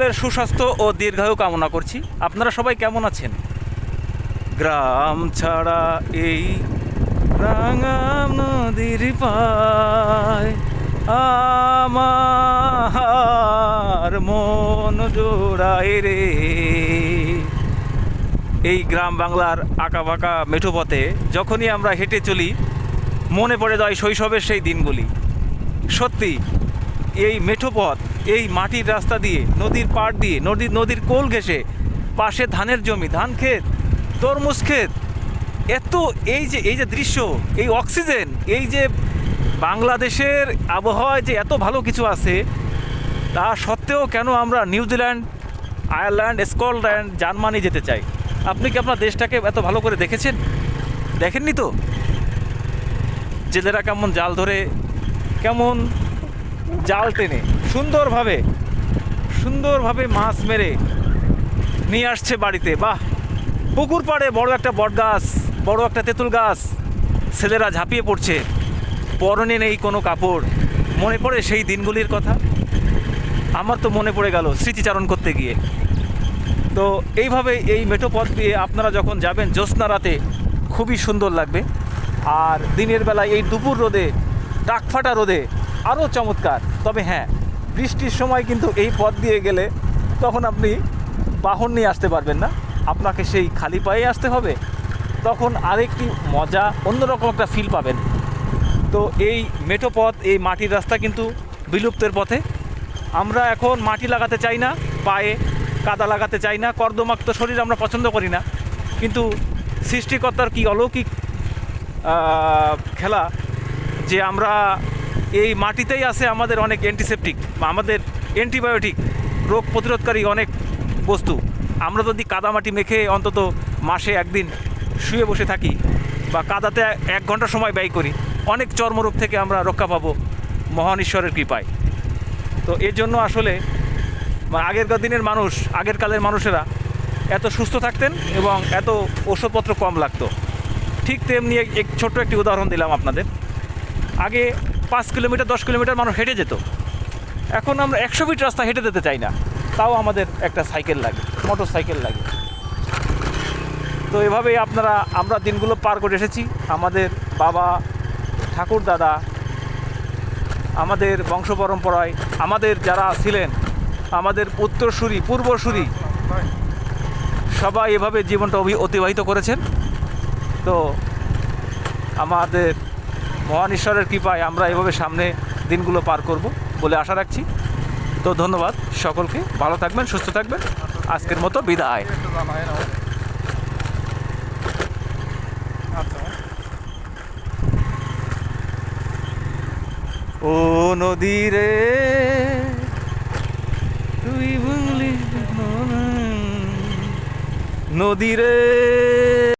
সকলের সুস্বাস্থ্য ও দীর্ঘায়ু কামনা করছি। আপনারা সবাই কেমন আছেন? গ্রাম ছাড়া এই নদীর আমার মন জোড়ায় রে। এই গ্রাম বাংলার আঁকা বাঁকা মেঠো পথে যখনই আমরা হেঁটে চলি, মনে পড়ে যায় শৈশবের সেই দিনগুলি। সত্যি এই মেঠোপথ এই মাটির রাস্তা দিয়ে, নদীর পাড় দিয়ে নদীর নদীর কোল ঘেঁষে, পাশে ধানের জমি, ধান ক্ষেত, তরমুজ ক্ষেত। এত এই যে এই যে দৃশ্য, এই অক্সিজেন, এই যে বাংলাদেশের আবহাওয়ায় যে এত ভালো কিছু আছে, তা সত্ত্বেও কেন আমরা নিউজিল্যান্ড আয়ারল্যান্ড, স্কটল্যান্ড, জার্মানি যেতে চাই? আপনি কি আপনার দেশটাকে এত ভালো করে দেখেছেন? দেখেননি তো? জেলেরা কেমন জাল ধরে, কেমন জাল টেনে সুন্দরভাবে সুন্দরভাবে মাছ মেরে নিয়ে আসছে বাড়িতে। বাহ! পুকুর পাড়ে বড় একটা বট গাছ বড় একটা তেঁতুল গাছ, ছেলেরা ঝাঁপিয়ে পড়ছে। পরনে নেই কোনো কাপড়। মনে পড়ে সেই দিনগুলির কথা? আমার তো মনে পড়ে গেল স্মৃতিচারণ করতে গিয়ে। তো এইভাবে এই মেঠো পথ দিয়ে আপনারা যখন যাবেন জ্যোৎস্না রাতে, খুবই সুন্দর লাগবে। আর দিনের বেলায় এই দুপুর রোদে টাকফাটা রোদে আরও চমৎকার। তবে হ্যাঁ বৃষ্টির সময় কিন্তু এই পথ দিয়ে গেলে তখন আপনি বাহন নিয়ে আসতে পারবেন না। আপনাকে সেই খালি পায়ে আসতে হবে। তখন আরেকটি মজা, অন্যরকম একটা ফিল পাবেন। তো এই মেঠো পথ, এই মাটির রাস্তা কিন্তু বিলুপ্তের পথে। আমরা এখন মাটি লাগাতে চাই না, পায়ে কাদা লাগাতে চাই না, কর্দমাক্ত শরীর আমরা পছন্দ করি না। কিন্তু সৃষ্টিকর্তার কি অলৌকিক খেলা যে আমরা এই মাটিতেই আছে আমাদের অনেক অ্যান্টিসেপটিক বা আমাদের অ্যান্টিবায়োটিক রোগ প্রতিরোধকারী অনেক বস্তু। আমরা যদি কাদামাটি মেখে অন্তত মাসে একদিন শুয়ে বসে থাকি বা কাদাতে এক ঘণ্টা সময় ব্যয় করি, অনেক চর্মরোগ থেকে আমরা রক্ষা পাবো মহান ঈশ্বরের কৃপায়। তো এর জন্য আসলে আগেরকার দিনের মানুষ, আগের কালের মানুষেরা এত সুস্থ থাকতেন এবং এত ওষুধপত্র কম লাগতো। ঠিক তেমনি এক ছোট্ট একটি উদাহরণ দিলাম আপনাদের। আগে পাঁচ কিলোমিটার, দশ কিলোমিটার মানুষ হেঁটে যেত। এখন আমরা একশো ফিট রাস্তা হেঁটে যেতে চাই না। তাও আমাদের একটা সাইকেল লাগে মোটর সাইকেল লাগে। তো এভাবেই আপনারা, আমরা দিনগুলো পার করে এসেছি। আমাদের বাবা, ঠাকুর দাদা, আমাদের বংশ পরম্পরায়, আমাদের যারা ছিলেন, আমাদের উত্তরসূরি, পূর্বসূরি, সবাই এভাবে জীবনটা অতিবাহিত করেছেন। তো আমাদের মহান ঈশ্বরের কৃপায় আমরা এভাবে সামনে দিনগুলো পার করব বলে আশা রাখছি। তো ধন্যবাদ সকলকে, ভালো থাকবেন, সুস্থ থাকবেন। আজকের মতো বিদায়। ও নদী রে, তুই বুঝলি না। নদী রে।